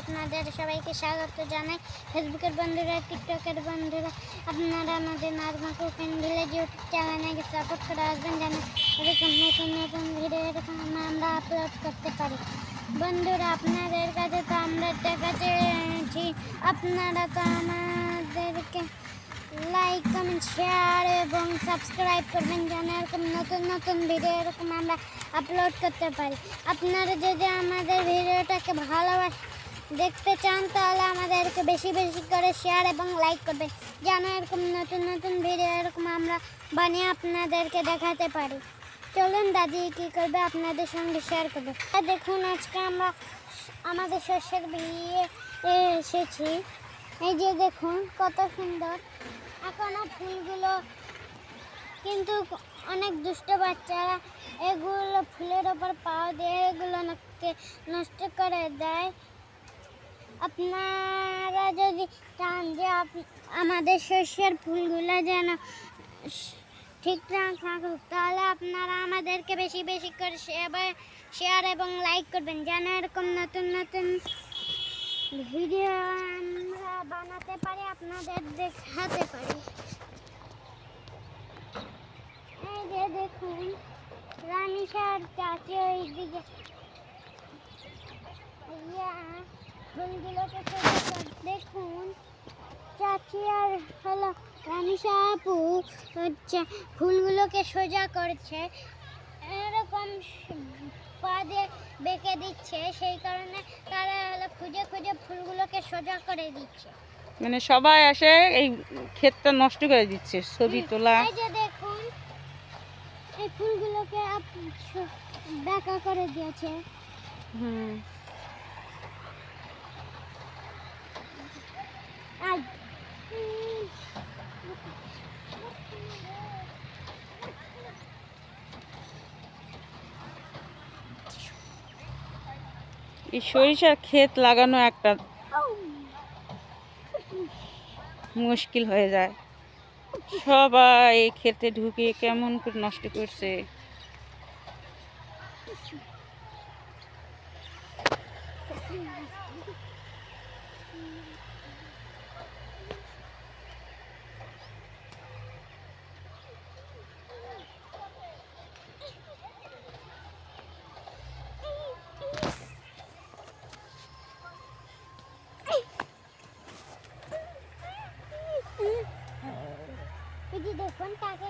আপনাদের সবাইকে স্বাগত জানাই। ফেসবুকের বন্ধুরা, টিকটকের বন্ধুরা, আপনারা আমাদের নাজমা কুকিং ভিলেজ ইউটিউব চ্যানেলে সাপোর্ট করে আসবেন যেন এরকম নতুন নতুন ভিডিও এরকম আমরা আপলোড করতে পারি। বন্ধুরা, আপনাদের কাছে তো আমরা দেখাচ্ছি আপনারা তো আমাদেরকে লাইক কমেন্ট শেয়ার এবং সাবস্ক্রাইব করবেন যেন এরকম নতুন নতুন ভিডিও এরকম আমরা আপলোড করতে পারি। আপনারা যদি আমাদের ভিডিওটাকে ভালোবাস দেখতে চান, তাহলে আমাদেরকে বেশি বেশি করে শেয়ার এবং লাইক করবেন, যেন এরকম নতুন নতুন ভিডিও এরকম আমরা বানিয়ে আপনাদেরকে দেখাতে পারি। চলুন দাদি, কী করবে? আপনাদের সঙ্গে শেয়ার করবে। দেখুন, আজকে আমরা আমাদের শস্যের বিয়ে এসেছি। এই যে দেখুন, কত সুন্দর। এখনও ফুলগুলো কিন্তু অনেক দুষ্ট বাচ্চারা এগুলো ফুলের ওপর পা দিয়ে এগুলো নষ্ট করে দেয়। আপনারা যদি চান যে আমাদের শস্যের ফুলগুলো যেন ঠিকঠাক থাকুক তাহলে আপনারা আমাদেরকে বেশি বেশি করে শেয়ার এবং লাইক করবেন যেন এরকম নতুন নতুন ভিডিও আমরা বানাতে পারি আপনাদের দেখাতে পারি। এই যে দেখুন রানিসার চাচি ওই দিকে ইয়া, ফুলগুলোকে দেখুন। চাচি আর হলো রানিসা আপু হচ্ছে ফুলগুলোকে সোজা করছে। এরকম পা দিয়ে বেঁকে দিচ্ছে সেই কারণে তারা হলো খুঁজে খুঁজে ফুলগুলোকে সোজা করে দিচ্ছে। মানে সবাই আসে এই ক্ষেতটা নষ্ট করে দিচ্ছে ছবি তোলা। এই যে দেখুন এই ফুলগুলোকে আপ- বেঁকা করে দিয়েছে। হুম আর উম, এই সরিষার ক্ষেত লাগানো একটা মুশকিল হয়ে যায়। সবাই ক্ষেতে ঢুকে কেমন করে নষ্ট করছে। এই যে দেখুন তাকে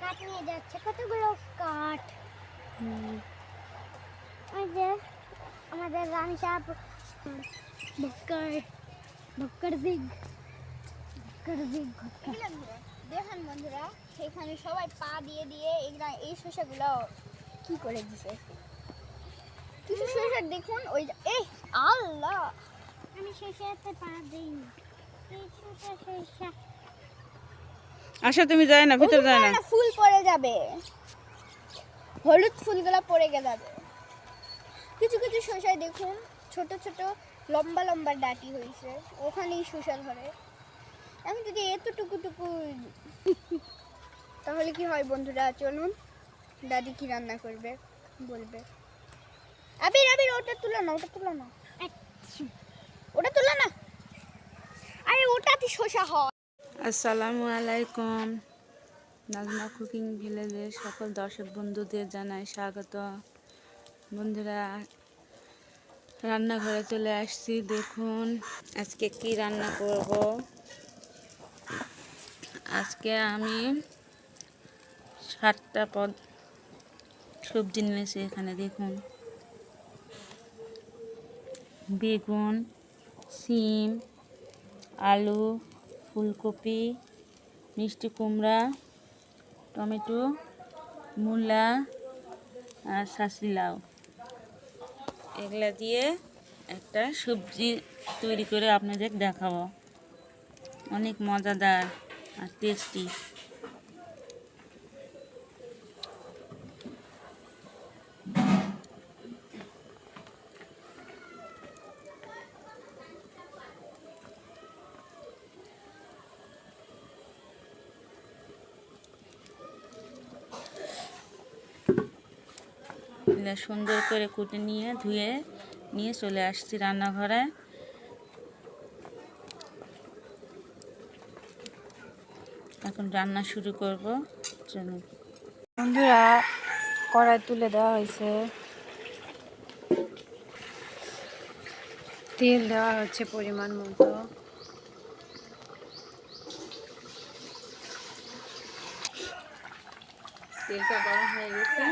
কাঠ নিয়ে যাচ্ছে। কতগুলো কাঠ? ওই যে আমাদের রানী সাহেব ভক্কর ভক্কর দিগ ভক্কর দিগ দেখেন বন্ধুরা সেখানে সবাই পা দিয়ে দিয়ে এগুলা এই শসাগুলো কি করে দিছে? কিছু শসা দেখুন ওই যে- এই আল্লাহ! আমি শেষেতে পা দিইনি। কিছুটা শেষা? আসো তুমি যায় না ভিতরে যায় না। ফুল পড়ে যাবে। হলুদ ফুলগুলো পড়ে গে যাবে কিছু কিছু শসায় দেখুন ছোট ছোট লম্বা লম্বা ডাটি হয়েছে ওখানেই শসা ধরে। এখন যদি এতটুকু টুকু তাহলে কি হয় বন্ধুরা? চলুন দাদি কি রান্না করবে বলবে। আবির আবির ওটা তুলো না ওটা তুলো না। আচ্ছা। ওটা তুলো না। আরে ওটাতে শসা হয়। আসসালামু আলাইকুম। নাজমা কুকিং ভিলেজের সকল দর্শক বন্ধুদের জানাই স্বাগত। বন্ধুরা, রান্নাঘরে চলে আসছি, দেখুন আজকে কি রান্না করব। আজকে আমি সাতটা পদ সবজি নিয়েছি এখানে, দেখুন। বেগুন, সিম, আলু ফুলকপি, মিষ্টি কুমড়া, টমেটো, মূলা আর শাঁসি লাউ। এগুলা দিয়ে একটা সবজি তৈরি করে আপনাদের দেখাবো। অনেক মজাদার আর টেস্টি। সুন্দর করে কুটে নিয়ে, ধুয়ে নিয়ে চলে আসছি রান্নাঘরে। এখন রান্না শুরু করব। চলুন। বন্ধুরা, কড়াই তুলে দেওয়া হয়েছে। তেল দেওয়া হচ্ছে পরিমাণ মতো। তেলটা গরম হয়ে গেছে।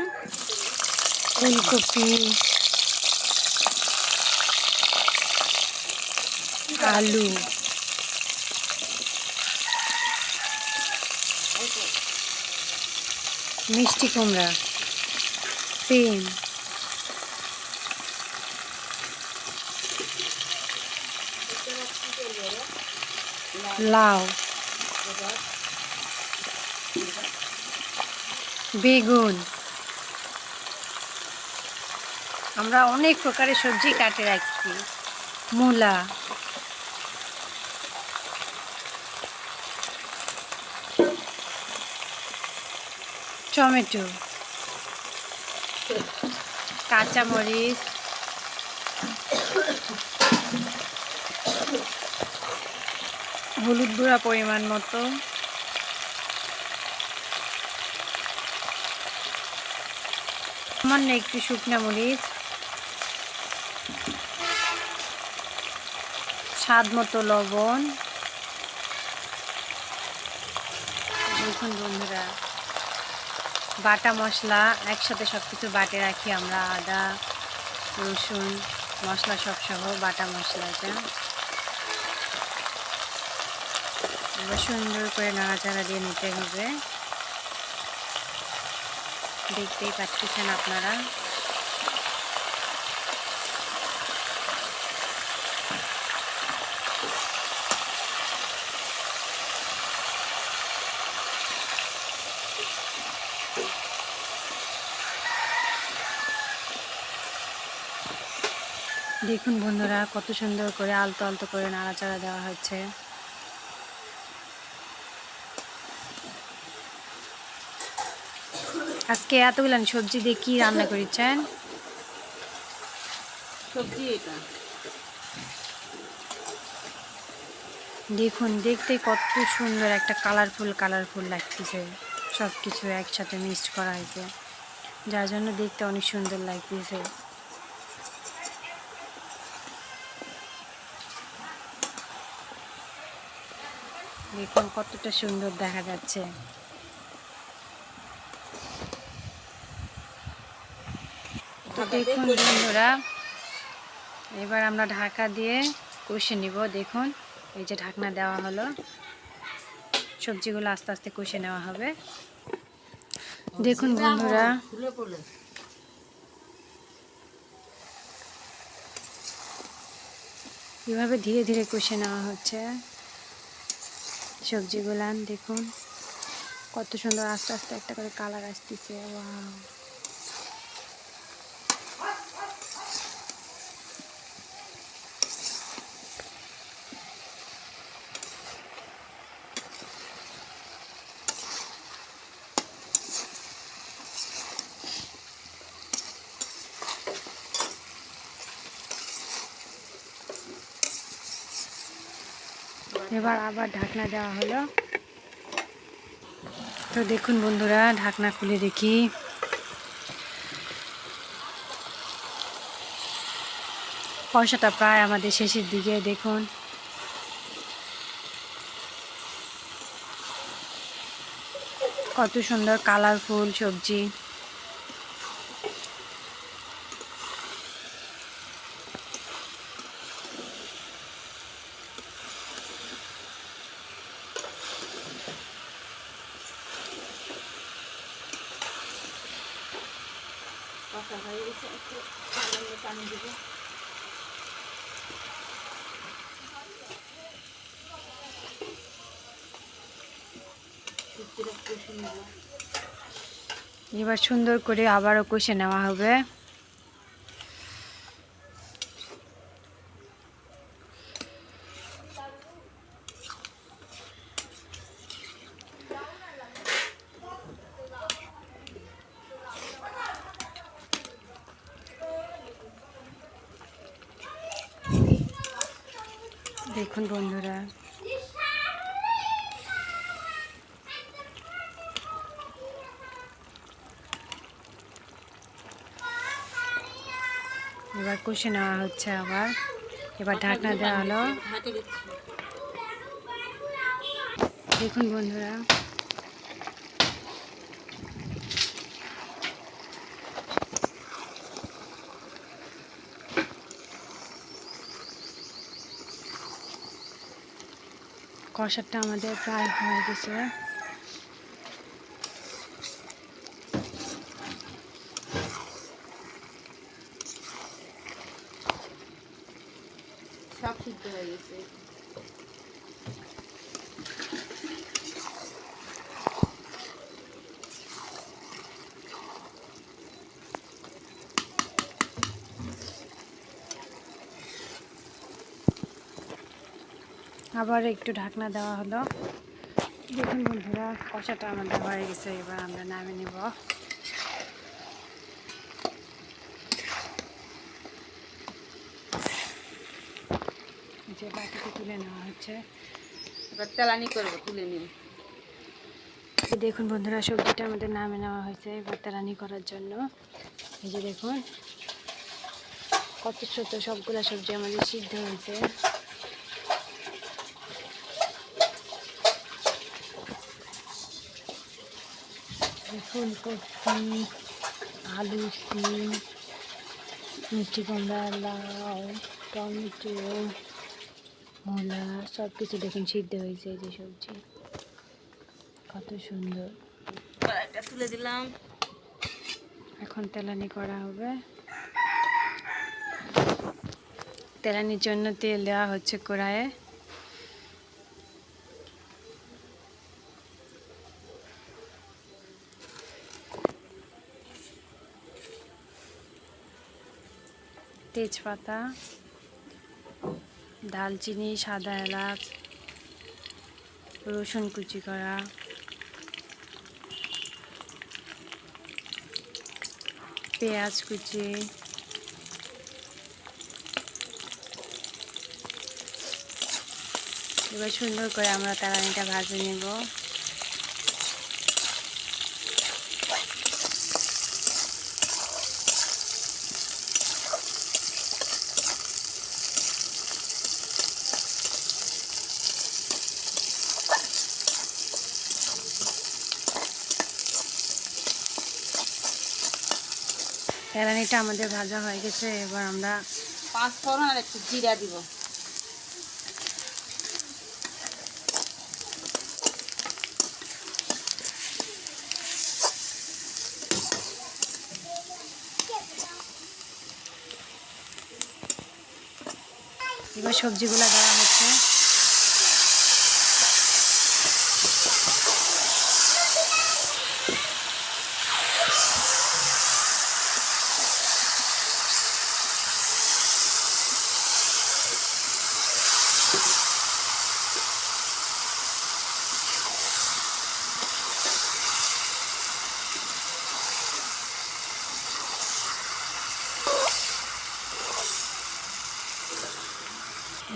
ফুলকপি আলু। মিষ্টি কুমড়া। সিম লাউ। বেগুন। আমরা অনেক প্রকারের সবজি কাটে রাখছি। মূলা। টমেটো। কাঁচামরিচ। হলুদ গুঁড়া পরিমাণ মতো। সামান্য একটু শুকনা মরিচ। স্বাদ মতো লবণ। দেখুন বন্ধুরা, বাটা মশলা, একসাথে সব কিছু বাটে রাখি আমরা, আদা, রসুন, মশলা সব সহ বাটা মশলা এটা। এবার সুন্দর করে নাড়াচাড়া দিয়ে নিতে হবে। দেখতেই পাচ্ছেন আপনারা। দেখুন বন্ধুরা কত সুন্দর করে আলতো আলতো করে নাড়াচাড়া দেওয়া হচ্ছে। আজকে এতগুলো সবজি দিয়ে কি রান্না করেছেন? সবজি এটা। দেখুন দেখতে কত সুন্দর একটা কালারফুল কালারফুল লাগতেছে। সব কিছু একসাথে মিক্সড করা হয়েছে। যার জন্য দেখতে অনেক সুন্দর লাগতেছে। দেখুন কতটা সুন্দর দেখা যাচ্ছে। তো দেখুন বন্ধুরা এবার আমরা ঢাকা দিয়ে কষে নিব দেখুন। এই যে ঢাকনা দেওয়া হলো সবজিগুলো আস্তে আস্তে কষে নেওয়া হবে। দেখুন বন্ধুরা কীভাবে ধীরে ধীরে কষে নেওয়া হচ্ছে। সবজিগুলান দেখুন। কত সুন্দর আস্তে আস্তে একটা করে কালার আসতেছে ওয়াও। এবার আবার ঢাকনা দেওয়া হলো। তো দেখুন বন্ধুরা, ঢাকনা খুলে দেখি। পয়সাটা প্রায় আমাদের শেষের দিকে, দেখুন। কত সুন্দর কালারফুল সবজি। পানি দেব এবার সুন্দর করে আবারও কষে নেওয়া হবে। দেখুন বন্ধুরা। এবার কষে নেওয়া হচ্ছে আবার। এবার ঢাকনা দেওয়া হলো। দেখুন বন্ধুরা। কষারটা আমাদের প্রায় হয়ে গেছে সব সিদ্ধ হয়ে গেছে আবার একটু ঢাকনা দেওয়া হলো। দেখুন বন্ধুরা কষাটা আমাদের হয়ে গেছে এবার আমরা নামে নিব। যে বাটিতে তুলে নেওয়া হচ্ছে। এবার তেলানি করব তুলে নিন দেখুন বন্ধুরা সবজিটা আমাদের নামে নেওয়া হয়েছে এবার তেলানি করার জন্য। এই যে দেখুন কত ছোট সবগুলা সবজি আমাদের সিদ্ধ হয়েছে। ফুলকপি আলু সিম মিষ্টি কুমড়া লাউ টমেটো মূলা সব কিছু দেখুন সিদ্ধ হয়েছে এই যে সবজি। কত সুন্দর। একটা তুলে দিলাম। এখন তেলানি করা হবে। তেলানির জন্য তেল দেওয়া হচ্ছে কড়াইয়ে। তেজপাতা, দালচিনি, সাদা এলাচ, রসুন কুচি করা। পেঁয়াজ কুচি। এবার সুন্দর করে আমরা তারানিটা ভাজে নেব। তেলানিটা আমাদের ভাজা হয়ে গেছে, এবার আমরা পাঁচ ফোড়ন আর একটু জিরা দিব। এবার সবজিগুলো দেওয়া হচ্ছে।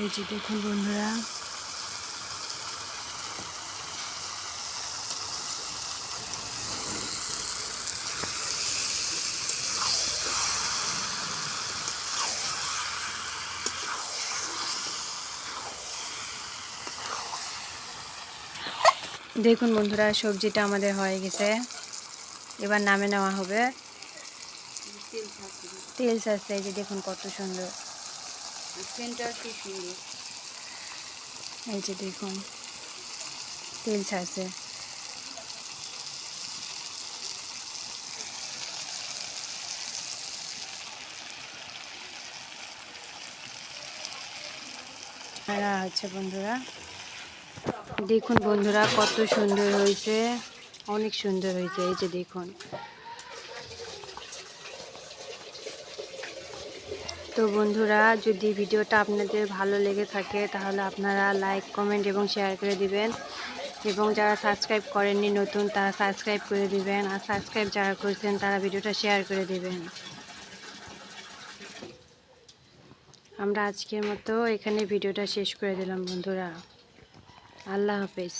এই যে দেখুন বন্ধুরা। দেখুন বন্ধুরা সবজিটা আমাদের হয়ে গেছে। এবার নামে নেওয়া হবে। তেল চাচ্ছে এই যে দেখুন কত সুন্দর। সেন্টার কি সুন্দর। এই যে দেখুন, তেল ছাড়ছে। হচ্ছে বন্ধুরা, দেখুন বন্ধুরা, কত সুন্দর হয়েছে, অনেক সুন্দর হয়েছে, এই যে দেখুন। তো বন্ধুরা, যদি ভিডিওটা আপনাদের ভালো লেগে থাকে, তাহলে আপনারা লাইক কমেন্ট এবং শেয়ার করে দিবেন। এবং যারা সাবস্ক্রাইব করেননি, নতুন, তারা সাবস্ক্রাইব করে দিবেন। আর সাবস্ক্রাইব যারা করছেন, তারা ভিডিওটা শেয়ার করে দিবেন। আমরা আজকের মতো এখানে ভিডিওটা শেষ করে দিলাম, বন্ধুরা। আল্লাহ হাফেজ।